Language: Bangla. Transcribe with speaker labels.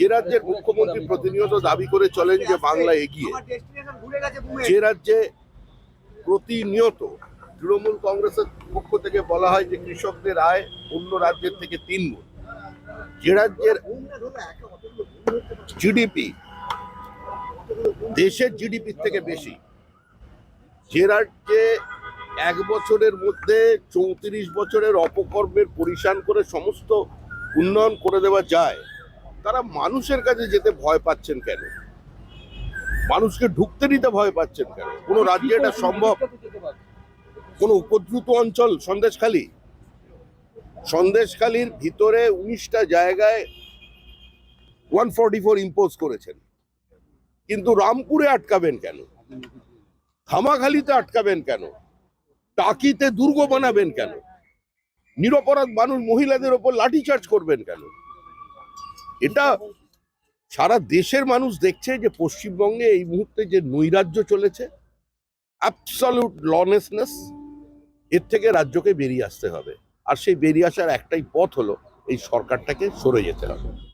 Speaker 1: যে রাজ্যের মুখ্যমন্ত্রী প্রতিনিয়ত দাবি করে চলেন যে বাংলা এগিয়ে। যে রাজ্যে প্রতিনিয়ত তৃণমূল কংগ্রেসের পক্ষ থেকে বলা হয় যে কৃষকদের আয় অন্য রাজ্যের থেকে তিন গুণ। যে রাজ্যের জিডিপি দেশের জিডিপির থেকে বেশি। যে রাজ্যে এক বছরের মধ্যে চৌত্রিশ বছরের অপকর্মের পরিসান করে সমস্ত উন্নয়ন করে দেওয়া যায় তারা মানুষের কাছে যেতে ভয় পাচ্ছেন কেন? মানুষকে ঢুকতে দিতে ভয় পাচ্ছেন কেন? কোনো রাজ্যে এটা সম্ভব? কোনো উপদ্রুত অঞ্চল সন্দেশখালী? সন্দেশখালীর ভিতরে উনিশটা জায়গায় ওয়ান ফোরটি ফোর ইম্পোজ করেছেন। কিন্তু রামপুরে আটকাবেন কেন? খামাখালিতে আটকাবেন কেন? টাকিতে দুর্গ বানাবেন কেন? নিরপরাধ মানুষ মহিলাদের ওপর লাঠিচার্জ করবেন কেন? এটা সারা দেশের মানুষ দেখছে যে পশ্চিমবঙ্গে এই মুহূর্তে যে নৈরাজ্য চলেছে অ্যাবসলিউট লনেসনেস এর থেকে রাজ্যকে বেরিয়ে আসতে হবে। আর সেই বেরিয়ে আসার একটাই পথ হলো এই সরকারটাকে সরে যেতে হবে।